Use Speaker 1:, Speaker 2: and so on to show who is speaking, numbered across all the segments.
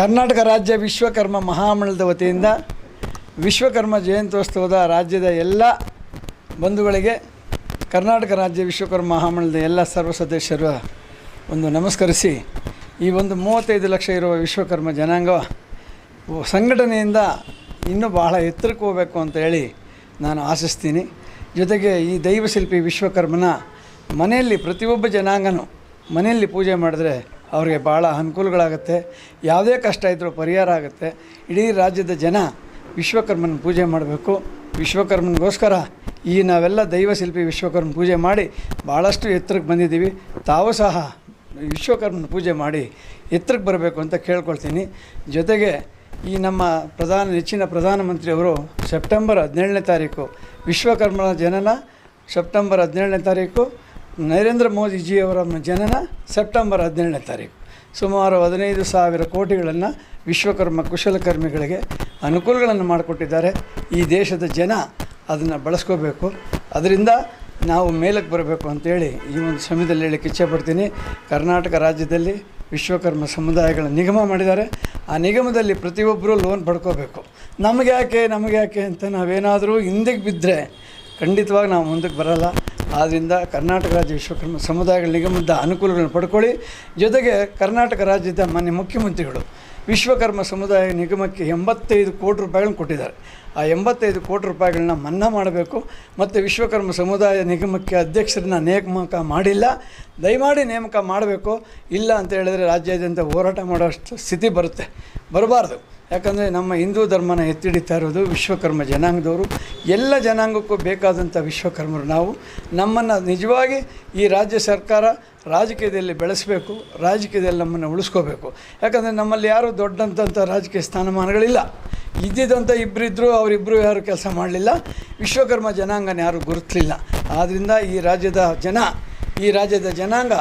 Speaker 1: ಕರ್ನಾಟಕ ರಾಜ್ಯ ವಿಶ್ವಕರ್ಮ ಮಹಾಮಂಡಲದ ವತಿಯಿಂದ ವಿಶ್ವಕರ್ಮ ಜಯಂತ್ಯೋತ್ಸವದ ರಾಜ್ಯದ ಎಲ್ಲ ಬಂಧುಗಳಿಗೆ, ಕರ್ನಾಟಕ ರಾಜ್ಯ ವಿಶ್ವಕರ್ಮ ಮಹಾಮಂಡಲದ ಎಲ್ಲ ಸರ್ವ ಸದಸ್ಯರು ಒಂದು ನಮಸ್ಕರಿಸಿ, ಈ ಒಂದು ಮೂವತ್ತೈದು ಲಕ್ಷ ಇರುವ ವಿಶ್ವಕರ್ಮ ಜನಾಂಗ ಸಂಘಟನೆಯಿಂದ ಇನ್ನೂ ಬಹಳ ಎತ್ತರಕ್ಕೆ ಹೋಗಬೇಕು ಅಂತ ಹೇಳಿ ನಾನು ಆಶಿಸ್ತೀನಿ. ಜೊತೆಗೆ ಈ ದೈವಶಿಲ್ಪಿ ವಿಶ್ವಕರ್ಮನ ಮನೆಯಲ್ಲಿ ಪ್ರತಿಯೊಬ್ಬ ಜನಾಂಗನೂ ಮನೆಯಲ್ಲಿ ಪೂಜೆ ಮಾಡಿದ್ರೆ ಅವ್ರಿಗೆ ಭಾಳ ಅನುಕೂಲಗಳಾಗುತ್ತೆ. ಯಾವುದೇ ಕಷ್ಟ ಇದ್ದರೂ ಪರಿಹಾರ ಆಗುತ್ತೆ. ಇಡೀ ರಾಜ್ಯದ ಜನ ವಿಶ್ವಕರ್ಮನ ಪೂಜೆ ಮಾಡಬೇಕು. ವಿಶ್ವಕರ್ಮನಿಗೋಸ್ಕರ ಈ ನಾವೆಲ್ಲ ದೈವಶಿಲ್ಪಿ ವಿಶ್ವಕರ್ಮ ಪೂಜೆ ಮಾಡಿ ಭಾಳಷ್ಟು ಎತ್ತರಕ್ಕೆ ಬಂದಿದ್ದೀವಿ. ತಾವು ಸಹ ವಿಶ್ವಕರ್ಮನ ಪೂಜೆ ಮಾಡಿ ಎತ್ತರಕ್ಕೆ ಬರಬೇಕು ಅಂತ ಕೇಳ್ಕೊಳ್ತೀನಿ. ಜೊತೆಗೆ ಈ ನಮ್ಮ ಪ್ರಧಾನ, ನೆಚ್ಚಿನ ಪ್ರಧಾನಮಂತ್ರಿಯವರು ಸೆಪ್ಟೆಂಬರ್ ಹದಿನೇಳನೇ ತಾರೀಕು ವಿಶ್ವಕರ್ಮನ ಜನನ ಸೆಪ್ಟೆಂಬರ್ ಹದಿನೇಳನೇ ತಾರೀಕು ನರೇಂದ್ರ ಮೋದಿಜಿಯವರ ಜನನ ಸೆಪ್ಟೆಂಬರ್ ಹದಿನೇಳನೇ ತಾರೀಕು. ಸುಮಾರು ಹದಿನೈದು ಸಾವಿರ ಕೋಟಿಗಳನ್ನು ವಿಶ್ವಕರ್ಮ ಕುಶಲಕರ್ಮಿಗಳಿಗೆ ಅನುಕೂಲಗಳನ್ನು ಮಾಡಿಕೊಟ್ಟಿದ್ದಾರೆ. ಈ ದೇಶದ ಜನ ಅದನ್ನು ಬಳಸ್ಕೋಬೇಕು. ಅದರಿಂದ ನಾವು ಮೇಲಕ್ಕೆ ಬರಬೇಕು ಅಂತೇಳಿ ಈ ಒಂದು ಸಮಯದಲ್ಲಿ ಹೇಳಕ್ಕೆ ಇಚ್ಛೆಪಡ್ತೀನಿ ಕರ್ನಾಟಕ ರಾಜ್ಯದಲ್ಲಿ ವಿಶ್ವಕರ್ಮ ಸಮುದಾಯಗಳ ನಿಗಮ ಮಾಡಿದ್ದಾರೆ. ಆ ನಿಗಮದಲ್ಲಿ ಪ್ರತಿಯೊಬ್ಬರೂ ಲೋನ್ ಪಡ್ಕೋಬೇಕು. ನಮಗೆ ಯಾಕೆ ನಮಗೆ ಯಾಕೆ ಅಂತ ನಾವೇನಾದರೂ ಹಿಂದಕ್ಕೆ ಬಿದ್ದರೆ ಖಂಡಿತವಾಗಿ ನಾವು ಮುಂದಕ್ಕೆ ಬರಲ್ಲ. ಆದ್ದರಿಂದ ಕರ್ನಾಟಕ ರಾಜ್ಯ ವಿಶ್ವಕರ್ಮ ಸಮುದಾಯಗಳ ನಿಗಮದ ಅನುಕೂಲಗಳನ್ನು ಪಡ್ಕೊಳ್ಳಿ. ಜೊತೆಗೆ ಕರ್ನಾಟಕ ರಾಜ್ಯದ ಮಾನ್ಯ ಮುಖ್ಯಮಂತ್ರಿಗಳು ವಿಶ್ವಕರ್ಮ ಸಮುದಾಯ ನಿಗಮಕ್ಕೆ ಎಂಬತ್ತೈದು ಕೋಟಿ ರೂಪಾಯಿಗಳನ್ನು ಕೊಟ್ಟಿದ್ದಾರೆ. ಆ ಎಂಬತ್ತೈದು ಕೋಟಿ ರೂಪಾಯಿಗಳನ್ನ ಮನ್ನಾ ಮಾಡಬೇಕು. ಮತ್ತು ವಿಶ್ವಕರ್ಮ ಸಮುದಾಯ ನಿಗಮಕ್ಕೆ ಅಧ್ಯಕ್ಷರನ್ನ ನೇಮಕ ಮಾಡಿಲ್ಲ. ದಯಮಾಡಿ ನೇಮಕ ಮಾಡಬೇಕು. ಇಲ್ಲ ಅಂತ ಹೇಳಿದರೆ ರಾಜ್ಯಾದ್ಯಂತ ಹೋರಾಟ ಮಾಡೋಷ್ಟು ಸ್ಥಿತಿ ಬರುತ್ತೆ. ಬರಬಾರ್ದು. ಯಾಕಂದರೆ ನಮ್ಮ ಹಿಂದೂ ಧರ್ಮನ ಎತ್ತಿಡಿತಾ ಇರೋದು ವಿಶ್ವಕರ್ಮ ಜನಾಂಗದವರು. ಎಲ್ಲ ಜನಾಂಗಕ್ಕೂ ಬೇಕಾದಂಥ ವಿಶ್ವಕರ್ಮರು ನಾವು. ನಮ್ಮನ್ನು ನಿಜವಾಗಿ ಈ ರಾಜ್ಯ ಸರ್ಕಾರ ರಾಜಕೀಯದಲ್ಲಿ ಬೆಳೆಸಬೇಕು, ರಾಜಕೀಯದಲ್ಲಿ ನಮ್ಮನ್ನು ಉಳಿಸ್ಕೋಬೇಕು. ಯಾಕಂದರೆ ನಮ್ಮಲ್ಲಿ ಯಾರೂ ದೊಡ್ಡಂಥ ರಾಜಕೀಯ ಸ್ಥಾನಮಾನಗಳಿಲ್ಲ. ಇದ್ದಿದ್ದಂಥ ಇಬ್ಬರಿದ್ದರು ಅವರಿಬ್ಬರು ಯಾರು ಕೆಲಸ ಮಾಡಲಿಲ್ಲ. ವಿಶ್ವಕರ್ಮ ಜನಾಂಗನ ಯಾರೂ ಗುರುತಿಲ್ಲ. ಆದ್ದರಿಂದ ಈ ರಾಜ್ಯದ ಜನ, ಈ ರಾಜ್ಯದ ಜನಾಂಗ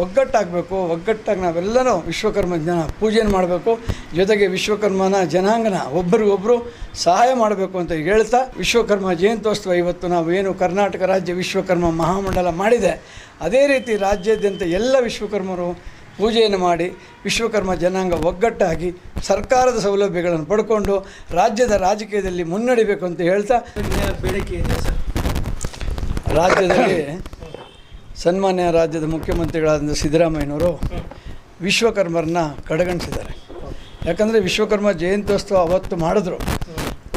Speaker 1: ಒಗ್ಗಟ್ಟಾಗಬೇಕು ಒಗ್ಗಟ್ಟಾಗಿ ನಾವೆಲ್ಲರೂ ವಿಶ್ವಕರ್ಮ ಜನ ಪೂಜೆಯನ್ನು ಮಾಡಬೇಕು. ಜೊತೆಗೆ ವಿಶ್ವಕರ್ಮನ ಜನಾಂಗನ ಒಬ್ಬರಿಗೊಬ್ಬರು ಸಹಾಯ ಮಾಡಬೇಕು ಅಂತ ಹೇಳ್ತಾ ವಿಶ್ವಕರ್ಮ ಜಯಂತ್ಯೋತ್ಸವ ಇವತ್ತು ನಾವು ಏನು ಕರ್ನಾಟಕ ರಾಜ್ಯ ವಿಶ್ವಕರ್ಮ ಮಹಾಮಂಡಲ ಮಾಡಿದೆ ಅದೇ ರೀತಿ ರಾಜ್ಯಾದ್ಯಂತ ಎಲ್ಲ ವಿಶ್ವಕರ್ಮರು ಪೂಜೆಯನ್ನು ಮಾಡಿ ವಿಶ್ವಕರ್ಮ ಜನಾಂಗ ಒಗ್ಗಟ್ಟಾಗಿ ಸರ್ಕಾರದ ಸೌಲಭ್ಯಗಳನ್ನು ಪಡ್ಕೊಂಡು ರಾಜ್ಯದ ರಾಜಕೀಯದಲ್ಲಿ ಮುನ್ನಡಿಬೇಕು ಅಂತ ಹೇಳ್ತಾ.
Speaker 2: ಬೇಡಿಕೆ ಇದೆ ಸರ್.
Speaker 1: ರಾಜ್ಯದಲ್ಲಿ ಸನ್ಮಾನ್ಯ ರಾಜ್ಯದ ಮುಖ್ಯಮಂತ್ರಿಗಳಾದಂಥ ಸಿದ್ದರಾಮಯ್ಯನವರು ವಿಶ್ವಕರ್ಮರನ್ನ ಕಡೆಗಣಿಸಿದ್ದಾರೆ. ಯಾಕಂದರೆ ವಿಶ್ವಕರ್ಮ ಜಯಂತ್ಯೋತ್ಸವ ಅವತ್ತು ಮಾಡಿದ್ರು.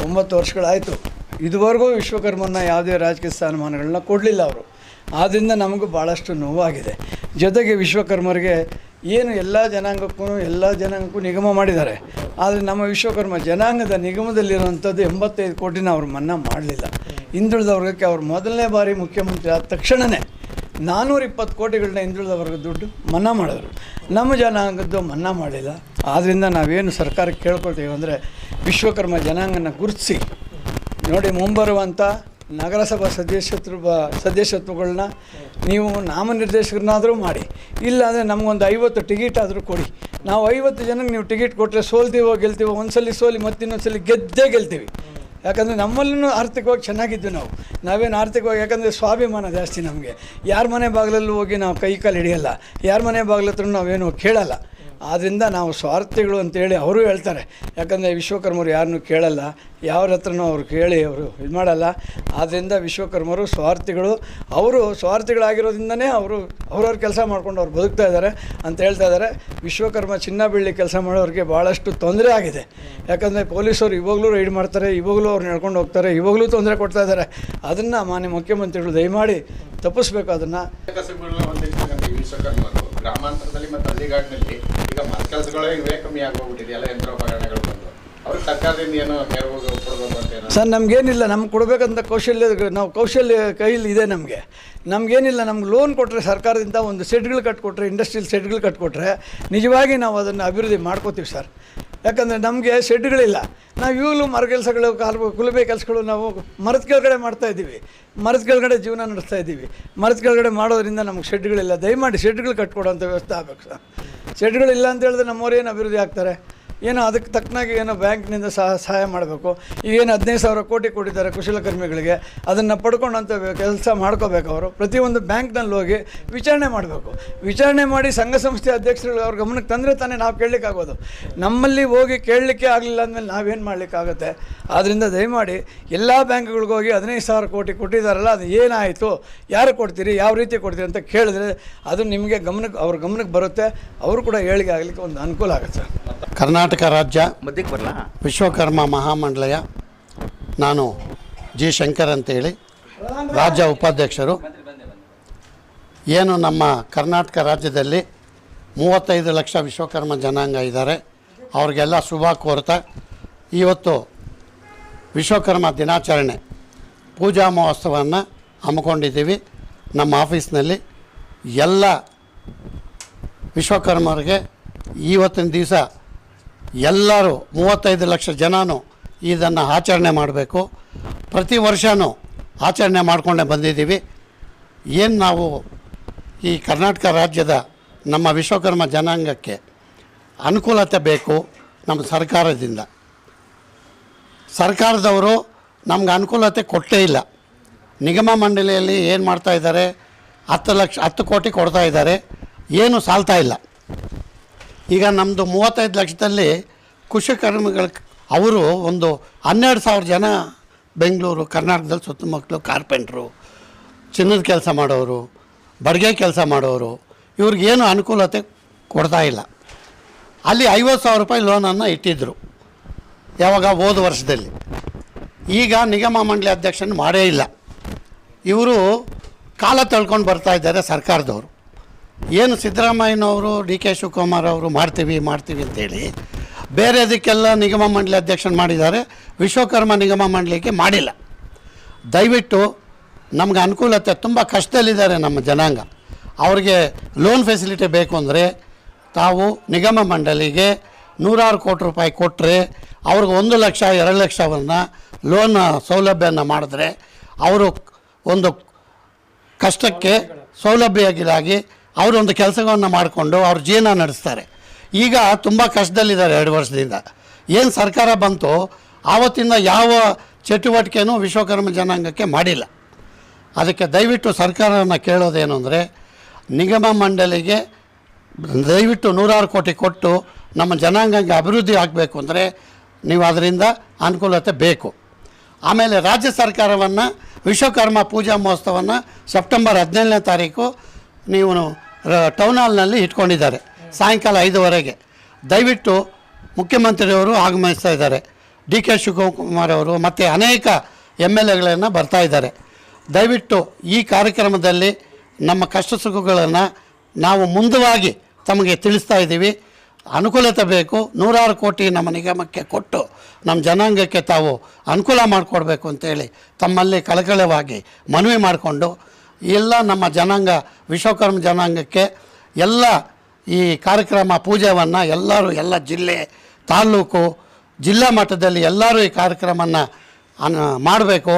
Speaker 1: ಒಂಬತ್ತು ವರ್ಷಗಳಾಯಿತು. ಇದುವರೆಗೂ ವಿಶ್ವಕರ್ಮನ ಯಾವುದೇ ರಾಜಕೀಯ ಸ್ಥಾನಮಾನಗಳನ್ನ ಕೊಡಲಿಲ್ಲ ಅವರು. ಆದ್ದರಿಂದ ನಮಗೂ ಭಾಳಷ್ಟು ನೋವಾಗಿದೆ. ಜೊತೆಗೆ ವಿಶ್ವಕರ್ಮರಿಗೆ ಏನು ಎಲ್ಲ ಜನಾಂಗಕ್ಕೂ ಎಲ್ಲ ಜನಾಂಗಕ್ಕೂ ನಿಗಮ ಮಾಡಿದ್ದಾರೆ. ಆದರೆ ನಮ್ಮ ವಿಶ್ವಕರ್ಮ ಜನಾಂಗದ ನಿಗಮದಲ್ಲಿರುವಂಥದ್ದು ಎಂಬತ್ತೈದು ಕೋಟಿನ ಅವರು ಮನ್ನಾ ಮಾಡಲಿಲ್ಲ. ಹಿಂದುಳಿದ ವರ್ಗಕ್ಕೆ ಅವರು ಮೊದಲನೇ ಬಾರಿ ಮುಖ್ಯಮಂತ್ರಿ ಆದ ತಕ್ಷಣವೇ ನಾನ್ನೂರ ಇಪ್ಪತ್ತು ಕೋಟಿಗಳನ್ನ ಹಿಂದುಳಿದ ವರ್ಗ ದುಡ್ಡು ಮನ್ನಾ ಮಾಡಿದ್ರು. ನಮ್ಮ ಜನಾಂಗದ್ದು ಮನ್ನಾ ಮಾಡಿಲ್ಲ. ಆದ್ದರಿಂದ ನಾವೇನು ಸರ್ಕಾರಕ್ಕೆ ಕೇಳ್ಕೊಳ್ತೀವಿ ಅಂದರೆ ವಿಶ್ವಕರ್ಮ ಜನಾಂಗನ ಗುರುತಿಸಿ. ನೋಡಿ ಮುಂಬರುವಂಥ ನಗರಸಭಾ ಸದಸ್ಯತ್ವ ಸದಸ್ಯತ್ವಗಳನ್ನ ನೀವು ನಾಮನಿರ್ದೇಶಕರನ್ನಾದರೂ ಮಾಡಿ. ಇಲ್ಲಾಂದರೆ ನಮಗೊಂದು ಐವತ್ತು ಟಿಕೆಟ್ ಆದರೂ ಕೊಡಿ. ನಾವು ಐವತ್ತು ಜನಕ್ಕೆ ನೀವು ಟಿಕೆಟ್ ಕೊಟ್ಟರೆ ಸೋಲ್ತೀವೋ ಗೆಲ್ತೀವೋ ಒಂದ್ಸಲಿ ಸೋಲಿ ಮತ್ತಿನ್ನೊಂದ್ಸಲಿ ಗೆದ್ದೇ ಗೆಲ್ತೀವಿ. ಯಾಕಂದರೆ ನಮ್ಮಲ್ಲೂ ಆರ್ಥಿಕವಾಗಿ ಚೆನ್ನಾಗಿದ್ದು ನಾವು. ನಾವೇನು ಆರ್ಥಿಕವಾಗಿ, ಯಾಕಂದರೆ ಸ್ವಾಭಿಮಾನ ಜಾಸ್ತಿ ನಮಗೆ. ಯಾರ ಮನೆ ಬಾಗಿಲಲ್ಲೂ ಹೋಗಿ ನಾವು ಕೈ ಕಾಲು ಹಿಡಿಯಲ್ಲ. ಯಾರ ಮನೆ ಬಾಗಿಲತ್ರ ನಾವೇನು ಕೇಳಲ್ಲ. ಆದ್ದರಿಂದ ನಾವು ಸ್ವಾರ್ಥಿಗಳು ಅಂತೇಳಿ ಅವರು ಹೇಳ್ತಾರೆ. ಯಾಕಂದರೆ ವಿಶ್ವಕರ್ಮರು ಯಾರನ್ನು ಕೇಳಲ್ಲ. ಯಾರ ಹತ್ರನೂ ಅವ್ರು ಕೇಳಿ ಅವರು ಇದು ಮಾಡಲ್ಲ. ಆದ್ದರಿಂದ ವಿಶ್ವಕರ್ಮರು ಸ್ವಾರ್ಥಿಗಳು, ಅವರು ಸ್ವಾರ್ಥಿಗಳಾಗಿರೋದ್ರಿಂದನೇ ಅವರು ಅವ್ರವ್ರ ಕೆಲಸ ಮಾಡ್ಕೊಂಡು ಅವ್ರು ಬದುಕ್ತಾ ಇದ್ದಾರೆ ಅಂತ ಹೇಳ್ತಾ ಇದ್ದಾರೆ. ವಿಶ್ವಕರ್ಮ ಚಿನ್ನ ಬೆಳ್ಳಿ ಕೆಲಸ ಮಾಡೋರಿಗೆ ಭಾಳಷ್ಟು ತೊಂದರೆ ಆಗಿದೆ. ಯಾಕಂದರೆ ಪೊಲೀಸರು ಇವಾಗಲೂ ರೈಡ್ ಮಾಡ್ತಾರೆ, ಇವಾಗಲೂ ಅವ್ರು ನಡ್ಕೊಂಡು ಹೋಗ್ತಾರೆ, ಇವಾಗಲೂ ತೊಂದರೆ ಕೊಡ್ತಾ ಇದ್ದಾರೆ. ಅದನ್ನು ಮಾನ್ಯ ಮುಖ್ಯಮಂತ್ರಿಗಳು ದಯಮಾಡಿ ತಪ್ಪಿಸ್ಬೇಕು ಅದನ್ನು.
Speaker 3: ಗ್ರಾಮಾಂತರದಲ್ಲಿ ಮತ್ತು ಹಳ್ಳಿಗಾಡಿನಲ್ಲಿ ಈಗ ಮರ ಕೆಲಸಗಳೇ ಇವೇ ಕಮ್ಮಿ ಆಗೋಗ್ಬಿಟ್ಟಿದೆ. ಎಲ್ಲ ಯಂತ್ರೋಪಕರಣಗಳು.
Speaker 1: ಸರ್, ನಮಗೇನಿಲ್ಲ, ನಮ್ಗೆ ಕೊಡಬೇಕಂತ ಕೌಶಲ್ಯ, ನಾವು ಕೌಶಲ್ಯ ಕೈಲಿ ಇದೆ ನಮಗೆ. ನಮಗೇನಿಲ್ಲ, ನಮ್ಗೆ ಲೋನ್ ಕೊಟ್ಟರೆ ಸರ್ಕಾರದಿಂದ ಒಂದು ಸೆಟ್ಗಳು ಕಟ್ಕೊಟ್ರೆ ಇಂಡಸ್ಟ್ರಿಯಲ್ ಸೆಟ್ಗಳು ಕಟ್ಕೊಟ್ರೆ ನಿಜವಾಗಿ ನಾವು ಅದನ್ನು ಅಭಿವೃದ್ಧಿ ಮಾಡ್ಕೋತೀವಿ ಸರ್. ಯಾಕಂದರೆ ನಮಗೆ ಶೆಡ್ಗಳಿಲ್ಲ ನಾವು ಇವಾಗಲೂ ಮರ ಕೆಲಸಗಳು, ಕಾಲು, ಕುಲಬೆ ಕೆಲಸಗಳು ನಾವು ಮರದ ಕೆಳಗಡೆ ಮಾಡ್ತಾ ಇದ್ದೀವಿ. ಮರದ ಕೆಳಗಡೆ ಜೀವನ ನಡೆಸ್ತಾ ಇದ್ದೀವಿ. ಮರದ ಕೆಳಗಡೆ ಮಾಡೋದ್ರಿಂದ ನಮಗೆ ಶೆಡ್ಗಳಿಲ್ಲ ದಯಮಾಡಿ ಶೆಡ್ಗಳು ಕಟ್ಕೊಡೋಂಥ ವ್ಯವಸ್ಥೆ ಆಗಬೇಕು ಸರ್. ಶೆಡ್ಗಳಿಲ್ಲ ಅಂತ ಹೇಳಿದ್ರೆ ನಮ್ಮವ್ರು ಅಭಿವೃದ್ಧಿ ಆಗ್ತಾರೆ? ಏನೋ ಅದಕ್ಕೆ ತಕ್ಕನಾಗಿ ಏನೋ ಬ್ಯಾಂಕ್ನಿಂದ ಸಹ ಸಹಾಯ ಮಾಡಬೇಕು. ಈಗೇನು ಹದಿನೈದು ಸಾವಿರ ಕೋಟಿ ಕೊಟ್ಟಿದ್ದಾರೆ ಕುಶಲಕರ್ಮಿಗಳಿಗೆ ಅದನ್ನು ಪಡ್ಕೊಂಡಂಥ ಕೆಲಸ ಮಾಡ್ಕೋಬೇಕು ಅವರು. ಪ್ರತಿಯೊಂದು ಬ್ಯಾಂಕ್ನಲ್ಲಿ ಹೋಗಿ ವಿಚಾರಣೆ ಮಾಡಬೇಕು. ವಿಚಾರಣೆ ಮಾಡಿ ಸಂಘ ಸಂಸ್ಥೆ ಅಧ್ಯಕ್ಷರುಗಳು ಅವ್ರ ಗಮನಕ್ಕೆ ತಂದರೆ ತಾನೇ ನಾವು ಕೇಳಲಿಕ್ಕಾಗೋದು. ನಮ್ಮಲ್ಲಿ ಹೋಗಿ ಕೇಳಲಿಕ್ಕೆ ಆಗಲಿಲ್ಲ ಅಂದಮೇಲೆ ನಾವೇನು ಮಾಡಲಿಕ್ಕಾಗುತ್ತೆ? ಆದ್ದರಿಂದ ದಯಮಾಡಿ ಎಲ್ಲ ಬ್ಯಾಂಕ್ಗಳಿಗೆ ಹೋಗಿ ಹದಿನೈದು ಸಾವಿರ ಕೋಟಿ ಕೊಟ್ಟಿದ್ದಾರಲ್ಲ ಅದು ಏನಾಯಿತು? ಯಾರು ಕೊಡ್ತೀರಿ? ಯಾವ ರೀತಿ ಕೊಡ್ತೀರಿ ಅಂತ ಕೇಳಿದ್ರೆ ಅದು ನಿಮಗೆ ಗಮನಕ್ಕೆ, ಅವ್ರ ಗಮನಕ್ಕೆ ಬರುತ್ತೆ. ಅವರು ಕೂಡ ಹೇಳಿಕೆ ಆಗಲಿಕ್ಕೆ ಒಂದು ಅನುಕೂಲ ಆಗುತ್ತೆ.
Speaker 2: ಕರ್ನಾಟಕ ರಾಜ್ಯ
Speaker 4: ಮಧ್ಯಕ್ಕೆ
Speaker 2: ವಿಶ್ವಕರ್ಮ ಮಹಾಮಂಡಲಯ. ನಾನು ಜಿ ಶಂಕರ್ ಅಂತೇಳಿ ರಾಜ್ಯ ಉಪಾಧ್ಯಕ್ಷರು. ಏನು ನಮ್ಮ ಕರ್ನಾಟಕ ರಾಜ್ಯದಲ್ಲಿ ಮೂವತ್ತೈದು ಲಕ್ಷ ವಿಶ್ವಕರ್ಮ ಜನಾಂಗ ಇದ್ದಾರೆ. ಅವ್ರಿಗೆಲ್ಲ ಶುಭ ಕೋರ್ತಾ. ಇವತ್ತು ವಿಶ್ವಕರ್ಮ ದಿನಾಚರಣೆ ಪೂಜಾ ಮಹೋತ್ಸವವನ್ನು ಹಮ್ಮಿಕೊಂಡಿದ್ದೀವಿ. ನಮ್ಮ ಆಫೀಸ್ನಲ್ಲಿ ಎಲ್ಲ ವಿಶ್ವಕರ್ಮರಿಗೆ ಇವತ್ತಿನ ದಿವಸ ಎಲ್ಲರೂ ಮೂವತ್ತೈದು ಲಕ್ಷ ಜನನೂ ಇದನ್ನು ಆಚರಣೆ ಮಾಡಬೇಕು. ಪ್ರತಿ ವರ್ಷವೂ ಆಚರಣೆ ಮಾಡಿಕೊಂಡೇ ಬಂದಿದ್ದೀವಿ. ಏನು ನಾವು ಈ ಕರ್ನಾಟಕ ರಾಜ್ಯದ ನಮ್ಮ ವಿಶ್ವಕರ್ಮ ಜನಾಂಗಕ್ಕೆ ಅನುಕೂಲತೆ ಬೇಕು ನಮ್ಮ ಸರ್ಕಾರದಿಂದ. ಸರ್ಕಾರದವರು ನಮ್ಗೆ ಅನುಕೂಲತೆ ಕೊಟ್ಟೇ ಇಲ್ಲ. ನಿಗಮ ಮಂಡಳಿಯಲ್ಲಿ ಏನು ಮಾಡ್ತಾ ಇದ್ದಾರೆ? ಹತ್ತು ಲಕ್ಷ, ಹತ್ತು ಕೋಟಿ ಕೊಡ್ತಾ ಇದ್ದಾರೆ. ಏನು ಸಾಲ್ತಾ ಇಲ್ಲ. ಈಗ ನಮ್ಮದು ಮೂವತ್ತೈದು ಲಕ್ಷದಲ್ಲಿ ಕುಶಕರ್ಮಿಗಳ ಅವರು ಒಂದು ಹನ್ನೆರಡು ಸಾವಿರ ಜನ ಬೆಂಗಳೂರು, ಕರ್ನಾಟಕದಲ್ಲಿ ಸುತ್ತಮುತ್ತಲು ಕಾರ್ಪೆಂಟ್ರು, ಚಿನ್ನದ ಕೆಲಸ ಮಾಡೋರು, ಬಡಿಗೆ ಕೆಲಸ ಮಾಡೋರು ಇವ್ರಿಗೇನು ಅನುಕೂಲತೆ ಕೊಡ್ತಾ ಇಲ್ಲ. ಅಲ್ಲಿ ಐವತ್ತು ಸಾವಿರ ರೂಪಾಯಿ ಲೋನನ್ನು ಇಟ್ಟಿದ್ದರು ಯಾವಾಗ ಹೋದ ವರ್ಷದಲ್ಲಿ. ಈಗ ನಿಗಮ ಮಂಡಳಿ ಅಧ್ಯಕ್ಷನ ಮಾಡೇ ಇಲ್ಲ. ಇವರು ಕಾಲ ತಳ್ಕೊಂಡು ಬರ್ತಾ ಇದ್ದಾರೆ ಸರ್ಕಾರದವರು. ಏನು ಸಿದ್ದರಾಮಯ್ಯನವರು, ಡಿ ಕೆ ಶಿವಕುಮಾರ್ ಅವರು ಮಾಡ್ತೀವಿ ಮಾಡ್ತೀವಿ ಅಂತೇಳಿ ಬೇರೆದಕ್ಕೆಲ್ಲ ನಿಗಮ ಮಂಡಳಿ ಅಧ್ಯಕ್ಷನ ಮಾಡಿದ್ದಾರೆ. ವಿಶ್ವಕರ್ಮ ನಿಗಮ ಮಂಡಳಿಗೆ ಮಾಡಿಲ್ಲ. ದಯವಿಟ್ಟು ನಮ್ಗೆ ಅನುಕೂಲತೆ ತುಂಬ ಕಷ್ಟದಲ್ಲಿದ್ದಾರೆ ನಮ್ಮ ಜನಾಂಗ. ಅವ್ರಿಗೆ ಲೋನ್ ಫೆಸಿಲಿಟಿ ಬೇಕು ಅಂದರೆ ತಾವು ನಿಗಮ ಮಂಡಳಿಗೆ ನೂರಾರು ಕೋಟಿ ರೂಪಾಯಿ ಕೊಟ್ಟರೆ ಅವ್ರಿಗೆ ಒಂದು ಲಕ್ಷ, ಎರಡು ಲಕ್ಷವನ್ನು ಲೋನ್ ಸೌಲಭ್ಯವನ್ನು ಮಾಡಿದ್ರೆ ಅವರು ಒಂದು ಕಷ್ಟಕ್ಕೆ ಸೌಲಭ್ಯವಾಗಿ ಅವರೊಂದು ಕೆಲಸಗಳನ್ನು ಮಾಡಿಕೊಂಡು ಅವ್ರ ಜೀವನ ನಡೆಸ್ತಾರೆ. ಈಗ ತುಂಬ ಕಷ್ಟದಲ್ಲಿದ್ದಾರೆ ಎರಡು ವರ್ಷದಿಂದ. ಏನು ಸರ್ಕಾರ ಬಂತು ಆವತ್ತಿಂದ ಯಾವ ಚಟುವಟಿಕೆನೂ ವಿಶ್ವಕರ್ಮ ಜನಾಂಗಕ್ಕೆ ಮಾಡಿಲ್ಲ. ಅದಕ್ಕೆ ದಯವಿಟ್ಟು ಸರ್ಕಾರವನ್ನು ಕೇಳೋದೇನು ಅಂದರೆ, ನಿಗಮ ಮಂಡಳಿಗೆ ದಯವಿಟ್ಟು ನೂರಾರು ಕೋಟಿ ಕೊಟ್ಟು ನಮ್ಮ ಜನಾಂಗಕ್ಕೆ ಅಭಿವೃದ್ಧಿ ಆಗಬೇಕು ಅಂದರೆ ನೀವು ಅದರಿಂದ ಅನುಕೂಲತೆ ಬೇಕು. ಆಮೇಲೆ ರಾಜ್ಯ ಸರ್ಕಾರವನ್ನು, ವಿಶ್ವಕರ್ಮ ಪೂಜಾ ಮಹೋತ್ಸವವನ್ನು ಸೆಪ್ಟೆಂಬರ್ ಹದಿನೇಳನೇ ತಾರೀಕು ನೀವು ಟೌನ್ ಹಾಲ್ನಲ್ಲಿ ಇಟ್ಕೊಂಡಿದ್ದಾರೆ. ಸಾಯಂಕಾಲ ಐದುವರೆಗೆ. ದಯವಿಟ್ಟು ಮುಖ್ಯಮಂತ್ರಿಯವರು ಆಗಮಿಸ್ತಾ ಇದ್ದಾರೆ. ಡಿ ಕೆ ಶಿವಕುಮಾರ್ ಅವರು ಮತ್ತು ಅನೇಕ ಎಂ ಎಲ್ ಎಗಳನ್ನು ಬರ್ತಾ ಇದ್ದಾರೆ. ದಯವಿಟ್ಟು ಈ ಕಾರ್ಯಕ್ರಮದಲ್ಲಿ ನಮ್ಮ ಕಷ್ಟ ಸುಖಗಳನ್ನು ನಾವು ಮುಂದವಾಗಿ ತಮಗೆ ತಿಳಿಸ್ತಾ ಇದ್ದೀವಿ. ಅನುಕೂಲತೆ ಬೇಕು. ನೂರಾರು ಕೋಟಿ ನಮ್ಮ ನಿಗಮಕ್ಕೆ ಕೊಟ್ಟು ನಮ್ಮ ಜನಾಂಗಕ್ಕೆ ತಾವು ಅನುಕೂಲ ಮಾಡಿಕೊಡ್ಬೇಕು ಅಂತೇಳಿ ತಮ್ಮಲ್ಲಿ ಕಳಕಳವಾಗಿ ಮನವಿ ಮಾಡಿಕೊಂಡು ಎಲ್ಲ ನಮ್ಮ ಜನಾಂಗ, ವಿಶ್ವಕರ್ಮ ಜನಾಂಗಕ್ಕೆ ಎಲ್ಲ ಈ ಕಾರ್ಯಕ್ರಮ ಪೂಜೆಯನ್ನು ಎಲ್ಲರೂ, ಎಲ್ಲ ಜಿಲ್ಲೆ ತಾಲ್ಲೂಕು ಜಿಲ್ಲಾ ಮಟ್ಟದಲ್ಲಿ ಎಲ್ಲರೂ ಈ ಕಾರ್ಯಕ್ರಮವನ್ನು ಮಾಡಬೇಕು.